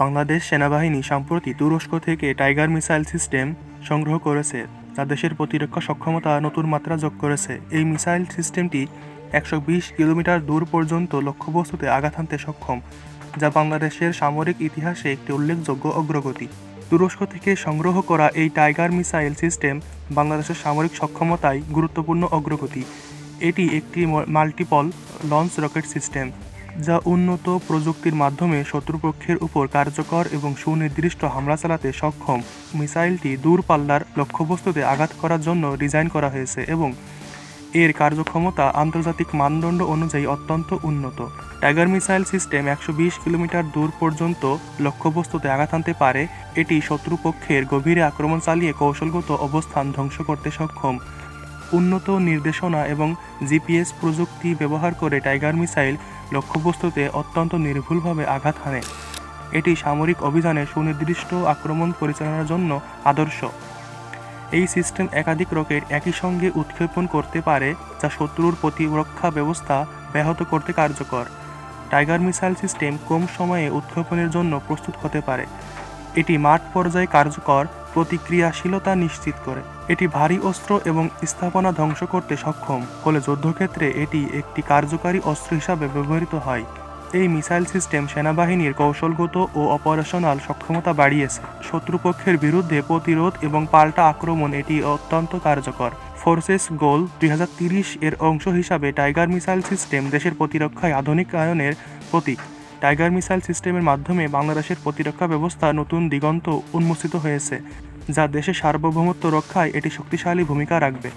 বাংলাদেশ সেনাবাহিনী সম্প্রতি তুরস্ক থেকে টাইগার মিসাইল সিস্টেম সংগ্রহ করেছে। যা দেশের প্রতিরক্ষা সক্ষমতা নতুন মাত্রা যোগ করেছে। এই মিসাইল সিস্টেমটি একশো বিশ কিলোমিটার দূর পর্যন্ত লক্ষ্যবস্তুতে আঘাত হানতে সক্ষম, যা বাংলাদেশের সামরিক ইতিহাসে একটি উল্লেখযোগ্য অগ্রগতি। তুরস্ক থেকে সংগ্রহ করা এই টাইগার মিসাইল সিস্টেম বাংলাদেশের সামরিক সক্ষমতায় গুরুত্বপূর্ণ অগ্রগতি। এটি একটি মাল্টিপল লঞ্চ রকেট সিস্টেম। যা উন্নত প্রযুক্তির মাধ্যমে শত্রুপক্ষের উপর কার্যকর এবং সুনির্দিষ্ট হামলা চালাতে সক্ষম। মিসাইলটি দূরপাল্লার লক্ষ্যবস্তুতে আঘাত করার জন্য ডিজাইন করা হয়েছে এবং এর কার্যক্ষমতা আন্তর্জাতিক মানদণ্ড অনুযায়ী অত্যন্ত উন্নত। টাইগার মিসাইল সিস্টেম একশো বিশ কিলোমিটার দূর পর্যন্ত লক্ষ্যবস্তুতে আঘাত আনতে পারে। এটি শত্রুপক্ষের গভীরে আক্রমণ চালিয়ে কৌশলগত অবস্থান ধ্বংস করতে সক্ষম। উন্নত নির্দেশনা এবং জিপিএস প্রযুক্তি ব্যবহার করে টাইগার মিসাইল লক্ষ্যবস্তুতে অত্যন্ত নির্ভুলভাবে আঘাত হানে। এটি সামরিক অভিযানে সুনির্দিষ্ট আক্রমণ পরিচালনার জন্য আদর্শ। এই সিস্টেম একাধিক রকেট একই সঙ্গে উৎক্ষেপণ করতে পারে, যা শত্রুর প্রতিরক্ষা ব্যবস্থা ব্যাহত করতে কার্যকর। টাইগার মিসাইল সিস্টেম কম সময়ে উৎক্ষেপণের জন্য প্রস্তুত হতে পারে। এটি মাঠ পর্যায়ে কার্যকর প্রতিক্রিয়াশীলতা নিশ্চিত করে। এটি ভারী অস্ত্র এবং স্থাপনা ধ্বংস করতে সক্ষম, ফলে যুদ্ধক্ষেত্রে এটি একটি কার্যকারী অস্ত্র হিসাবে ব্যবহৃত হয়। এই মিসাইল সিস্টেম সেনাবাহিনীর কৌশলগত ও অপারেশনাল সক্ষমতা বাড়িয়েছে। শত্রুপক্ষের বিরুদ্ধে প্রতিরোধ এবং পাল্টা আক্রমণ এটি অত্যন্ত কার্যকর। ফোর্সেস গোল দুই এর অংশ হিসাবে টাইগার মিসাইল সিস্টেম দেশের প্রতিরক্ষায় আধুনিকায়নের প্রতীক। টাইগার মিসাইল সিস্টেমের মাধ্যমে বাংলাদেশের প্রতিরক্ষা ব্যবস্থা নতুন দিগন্ত উন্মোচিত হয়েছে, যা দেশের সার্বভৌমত্ব রক্ষায় এটি শক্তিশালী ভূমিকা রাখবে।